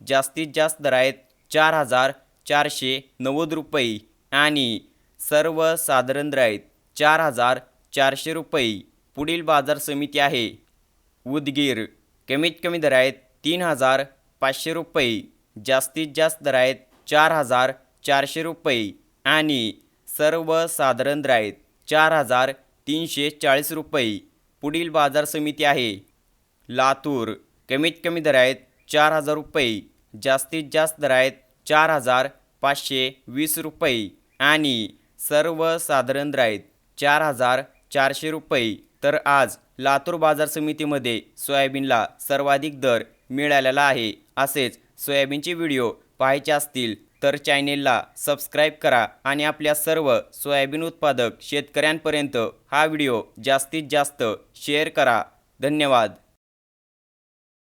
जास्तीत जास्त दर आहेत चार हजार चारशे नव्वद रुपये आणि सर्वसाधारण दर आहेत चार हजार चारशे रुपये पुढील बाजार समिती आहे. उदगीर कमीत कमी दर आहेत तीन हजार पाचशे रुपये जास्तीत जास्त दर आहेत चार हजार चारशे रुपये आणि सर्वसाधारण दर आहेत चार हजार तीनशे चाळीस रुपये पुढील बाजार समिती आहे. लातूर कमीत कमी दर आहेत चार हजार रुपये. जास्तीत जास्त दरात चार हजार पाचशे वीस रुपये. आणि सर्वसाधारण दरात चार हजार चारशे रुपये. तर आज लातूर बाजार समितीमध्ये सोयाबीनला सर्वाधिक दर मिळालेला आहे. असेच सोयाबीनचे व्हिडिओ पाहायचे असतील तर चॅनेलला सबस्क्राईब करा आणि आपल्या सर्व सोयाबीन उत्पादक शेतकऱ्यांपर्यंत हा व्हिडिओ जास्तीत जास्त शेअर करा. धन्यवाद.